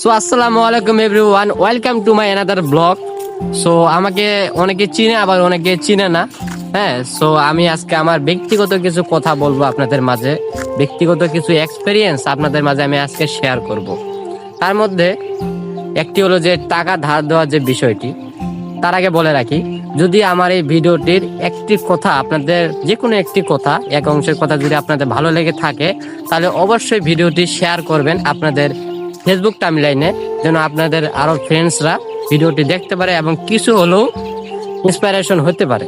So আসসালামু আলাইকুম everyone welcome to my another blog so আমাকে অনেকে চিনে, আবার অনেকে চিনে না। হ্যাঁ সো আমি আজকে আমার ব্যক্তিগত কিছু কথা বলব আপনাদের মাঝে। ব্যক্তিগত কিছু এক্সপিরিয়েন্স আপনাদের মাঝে আমি আজকে শেয়ার করব। তার মধ্যে একটি হলো যে, টাকা ধার দেওয়ার যে বিষয়টি, তার আগে বলে রাখি, যদি আমার এই ভিডিওটির একটি কথা, আপনাদের যে কোনো একটি কথা, এক অংশের কথা যদি আপনাদের ভালো লেগে থাকে, তাহলে অবশ্যই ভিডিওটি শেয়ার করবেন আপনাদের ফেসবুক টাইমলাইনে যেন আপনাদের আরও ফ্রেন্ডসরা ভিডিওটি দেখতে পারে এবং কিছু হলেও ইন্সপিরেশন হতে পারে।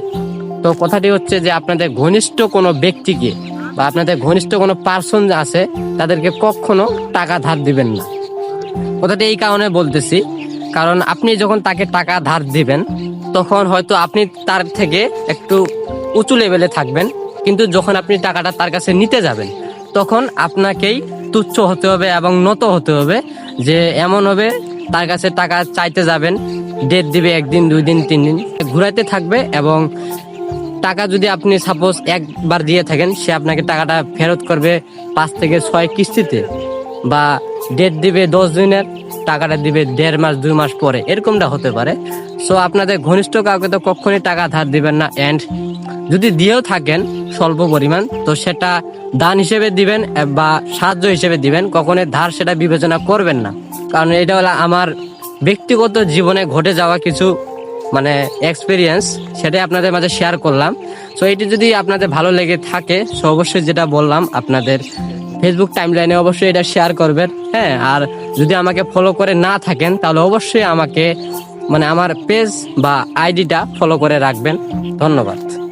তো কথাটি হচ্ছে যে আপনাদের ঘনিষ্ঠ কোনো ব্যক্তিকে বা আপনাদের ঘনিষ্ঠ কোনো পার্সন আছে, তাদেরকে কখনো টাকা ধার দিবেন না। কথাটি এই কারণে বলতেছি, কারণ আপনি যখন তাকে টাকা ধার দিবেন, তখন হয়তো আপনি তার থেকে একটু উঁচু লেভেলে থাকবেন, কিন্তু যখন আপনি টাকাটা তার কাছে নিতে যাবেন, তখন আপনাকেই তুচ্ছ হতে হবে এবং নত হতে হবে যে এমন হবে তার কাছে টাকা চাইতে যাবেন, ডেট দিবে একদিন, দুই দিন, তিন দিন। ঘুরাইতে থাকবে এবং টাকা যদি আপনি সাপোজ একবার দিয়ে থাকেন, সে আপনাকে টাকাটা ফেরত করবে পাঁচ থেকে ছয় কিস্তিতে বা ডেট দিবে দশ দিনের। টাকাটা দিবে দেড় মাস, দুই মাস পরে। এরকমটা হতে পারে। সো আপনাদের ঘনিষ্ঠ কাউকে তো কখনই টাকা ধার দিবেন না। অ্যান্ড যদি দিয়েও থাকেন স্বল্প পরিমাণ, তো সেটা দান হিসেবে দিবেন বা সাহায্য হিসেবে দিবেন। কখনোই ধার সেটা বিবেচনা করবেন না। কারণ এটা হলো আমার ব্যক্তিগত জীবনে ঘটে যাওয়া কিছু মানে এক্সপিরিয়েন্স সেটাই আপনাদের মাঝে শেয়ার করলাম। সো এটি যদি আপনাদের ভালো লেগে থাকে সো অবশ্যই যেটা বললাম, আপনাদের ফেসবুক টাইমলাইনে অবশ্যই এটা শেয়ার করবেন হ্যাঁ? আর যদি আমাকে ফলো করে না থাকেন, তাহলে অবশ্যই আমাকে মানে আমার পেজ বা আইডিটা ফলো করে রাখবেন। ধন্যবাদ।